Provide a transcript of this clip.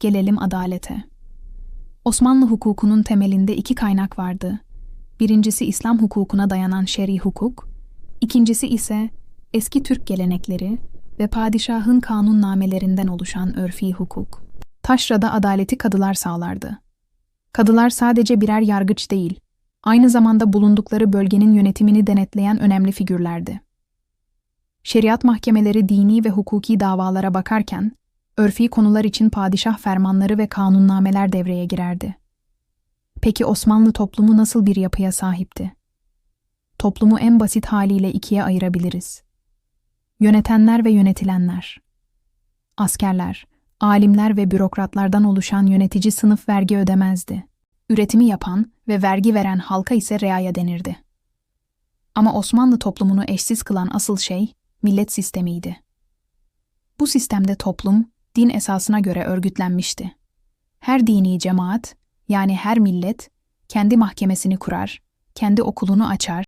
Gelelim adalete. Osmanlı hukukunun temelinde iki kaynak vardı. Birincisi İslam hukukuna dayanan şer'i hukuk, ikincisi ise eski Türk gelenekleri ve padişahın kanunnamelerinden oluşan örfi hukuk. Taşra'da adaleti kadılar sağlardı. Kadılar sadece birer yargıç değil, aynı zamanda bulundukları bölgenin yönetimini denetleyen önemli figürlerdi. Şeriat mahkemeleri dini ve hukuki davalara bakarken, örfi konular için padişah fermanları ve kanunnameler devreye girerdi. Peki Osmanlı toplumu nasıl bir yapıya sahipti? Toplumu en basit haliyle ikiye ayırabiliriz. Yönetenler ve yönetilenler. Askerler, alimler ve bürokratlardan oluşan yönetici sınıf vergi ödemezdi. Üretimi yapan ve vergi veren halka ise reaya denirdi. Ama Osmanlı toplumunu eşsiz kılan asıl şey millet sistemiydi. Bu sistemde toplum din esasına göre örgütlenmişti. Her dini cemaat, yani her millet, kendi mahkemesini kurar, kendi okulunu açar